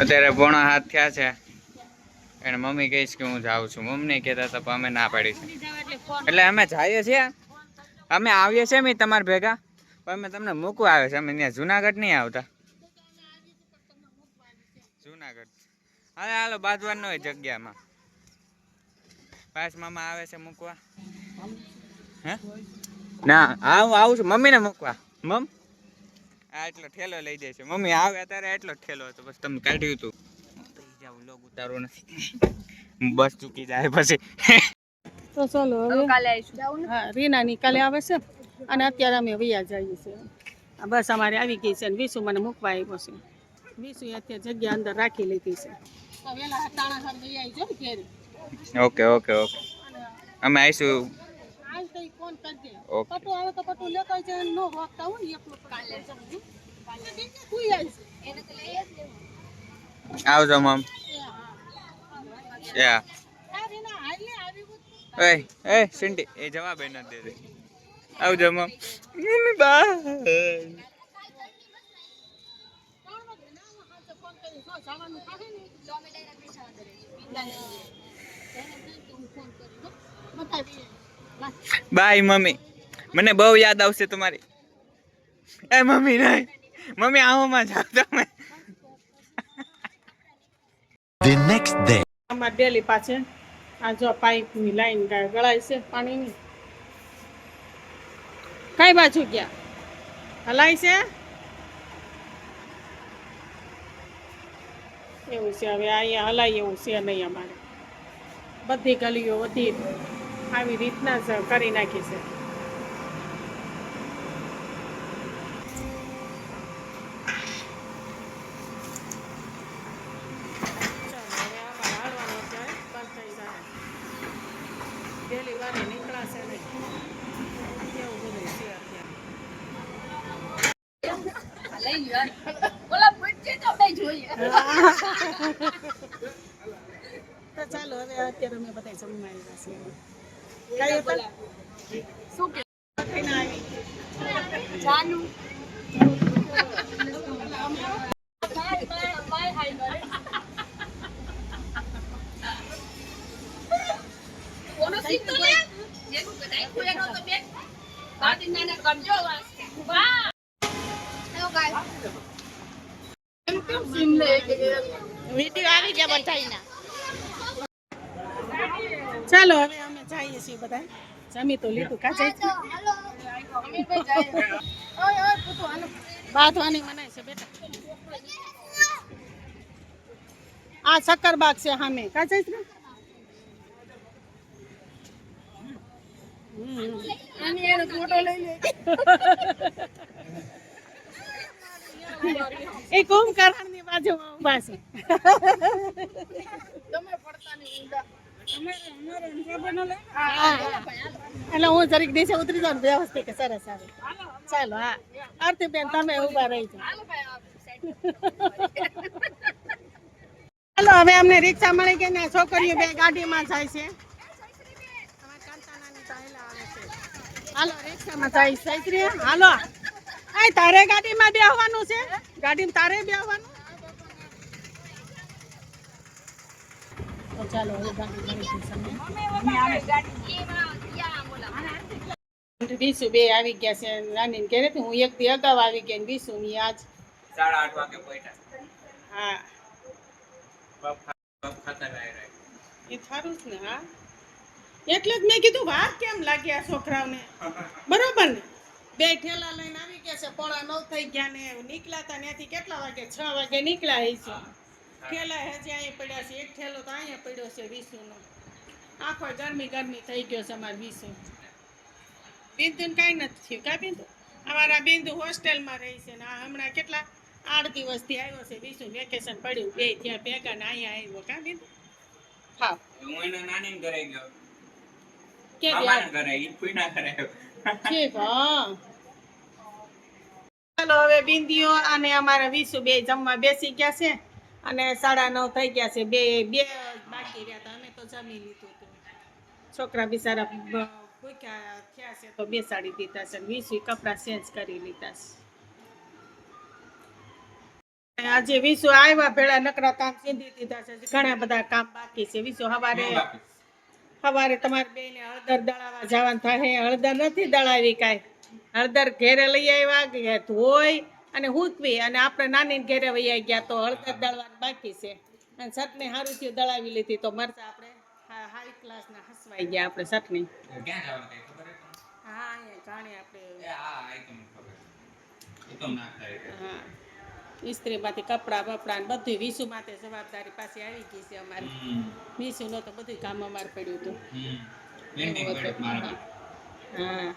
અત્યારે પોણા હાથ થયા છે. એને મમ્મી કહીશ કે હું જાઉં છું. મમ્મી કહેતા હતા, અમે ના પાડી છે. એટલે અમે જઈએ છીએ. અમે આવીએ છીએ મેં તમારા ભેગા. પણ અમે તમને મૂકવા આવે છે. અમે ત્યાં જુનાગઢ નહીં આવતા. જુનાગઢ. હાલે, હાલો બાજવાનો હોય જગ્યામાં. પાસ મામા આવે છે મૂકવા. હે? ના, આવું આવું છું. મમ્મીને મૂકવા. મમ? આ એટલો ઠેલો લઈ જાય છે. મમ્મી આવે અત્યારે એટલો ઠેલો હતો. બસ તમે કાઢ્યું હતું. જાવ લોગ ઉતારો નથી બસ ચૂકી જાય પછી. તો ચાલો હવે. કાલે આવીશું. હા રીનાની કાલે આવે છે. અને અત્યારે અમે વૈયા જઈએ છીએ. બસ અમારે આવી ગઈ છે અને વિશુ મને મૂકવા આવ્યો છે. વિશુ અત્યારે જગ્યા અંદર રાખી લીધી છે. Okay okay okay. અમે આવીશું આજ તો ઈ ફોન કરજે ઓકે. પટુ આવે તો પટુ લેતો જાય નો રોકતા હોય ને એકલું કાલે કાલે. બીજે કોઈ આવશે એને તો લઈ જ લેવું. આવજો મમ. યા આ રીના હાલે આવી એ એ સિંટી એ જવાબ એ આવજો મમ. મમ્મી બા ના હું હાથે ફોન કરી જો જવાનું થાય ને. Bye mummy. મને બહુ યાદ આવશે તમારી. એ મમ્મી નહીં. મમ્મી આવામાં જાવ તમે. The next day. અમાર ડેલી પાછે આ જો પાઇપની લાઈન ગળાય છે પાણીની. કઈ બાજુ ગયા? હલાય છે? એવું છે હવે અહીંયા હલાય એવું છે નહીં અમારે. બધી ગલીઓ બધી આવી રીતના કરી નાખી છે. ડેલી વારે નીકળાશે નહીં. કેવું બધું છે અત્યારે. તો આપણે જોઈએ તો ચાલો હવે અત્યારે અમે બધા જમવા આવ્યા છીએ? શું કે? આવી. જાનું. Bye bye bye hi bye કોનો સીન તો લે. જેનું કદાઈ કોઈનો તો બે. બાટી નાના ગમજો વાહ. હેલો ગાઈસ એમ કેમ સીન લે કે વીડિયો આવી ગયા બધાયના? ચાલો હવે જઈએ છીએ બધા જમી તો લીધું કા જાય છે હાલો અમે ભાઈ જાય ઓય ઓય પુતુ હાલો બાંધવાની મનાય છે બેટા આ શક્કરબાગ છે સામે કા જાય છે હમ. આની એનો ફોટો લઈ લે એ કુંભકર્ણની બાજુમાં ઊભા છે તમે પડતા નહીં ઊંડા હા. એટલે હું જરીક નીચે ઉતરી જાઉં વ્યવસ્થિત કે સરસ આવે. ચાલો, હા. આરતી બેન તમે ઊભા રહી જાઓ. ચાલો હવે અમને રિક્ષા મળી ગઈ ને છોકરીઓ બે ગાડીમાં જાય છે. હાલો, રિક્ષામાં જાય સૈત્રી હાલો. આ તારે ગાડીમાં બેહવાનું છે? ગાડીમાં તારે બેહવાનું? તો ચાલો હવે ગાડી મળી ગઈ છે બે આવી ગયા છે. નાની ઘરે હું એક થી અગાઉ આવી ગઈ ને ની આજ. સાડા આઠ વાગે પહોંચ્યા. હા. બપ ખા- બપ ખાતા રહ્યા રહ્યા. એ થારું જ ને હા. એટલે જ મેં કીધું વાર કેમ લાગ્યા છોકરાઓને? બરોબર ને? બે ઠેલા લઈને આવી ગયા છે. પોણા નવ થઈ ગયા ને નીકળ્યા હતા ત્યાંથી કેટલા વાગે? છ વાગે નીકળ્યા હશે ઠેલા હજી અહીંયા પડ્યા છે. એક ઠેલો તો અહીંયા પડ્યો છે વીસુનો આખો ગરમી ગરમી થઈ ગયો છે અમારે વીસુ બિંદુને કાંઈ નથી થયું. કાંઈ બિંદુ? અમારા બિંદુ હોસ્ટેલમાં રહી છે ને આ હમણાં કેટલા આઠ દિવસથી આવ્યો છે વીસુ વેકેશન પડ્યું બે ત્યાં ભેગા ને અહીંયા આવ્યો. કા બિંદુ? હા. હું એના નાની ઘરે ગયો. કે ઘરે ઈ ફૂઈના ઘરે. ઠીક હા. ચાલો હવે બિંદીઓ અને અમારા વિસુ બે જમવા બેસી ગયા છે. અને સાડા નવ થઈ ગયા છે. બે બે બાકી રહ્યા હતા. અમે તો જમી લીધું હતું. છોકરા બિચારા ભૂખ્યા થયા છે તો બેસાડી દીધા છે. વીસુ કપડાં ચેન્જ કરી લીધા છે. આજે વિશુ આવ્યા ભેળા નકરા કામ સીંધી દીધા છે. ઘણા બધા કામ બાકી છે. વિશુ સવારે સવારે તમારે બેને હળદર દળાવા જવાનું થાય. હળદર નથી દળાવી કાંઈ. હળદર ઘેરે લઈ આવ્યા કે ધોઈ અને હૂકવી અને આપણે નાની ઘેરે વૈયા ગયા તો હળદર દળવાનું બાકી છે. અને ચટણી સારું થયું દળાવી લીધી તો મરચા આપણે હાઈ ક્લાસના હસવાઈ ગયા આપણે ચટણી હે અહીંયા જાણે આપણે. એ એ હા. ઇસ્ત્રીમાંથી કપડાં બપડા બધું વિસુ માટે જવાબદારી પાછી આવી ગઈ છે અમારી. વિસુ નો તો બધું કામ અમારે પડ્યું હતું. હા.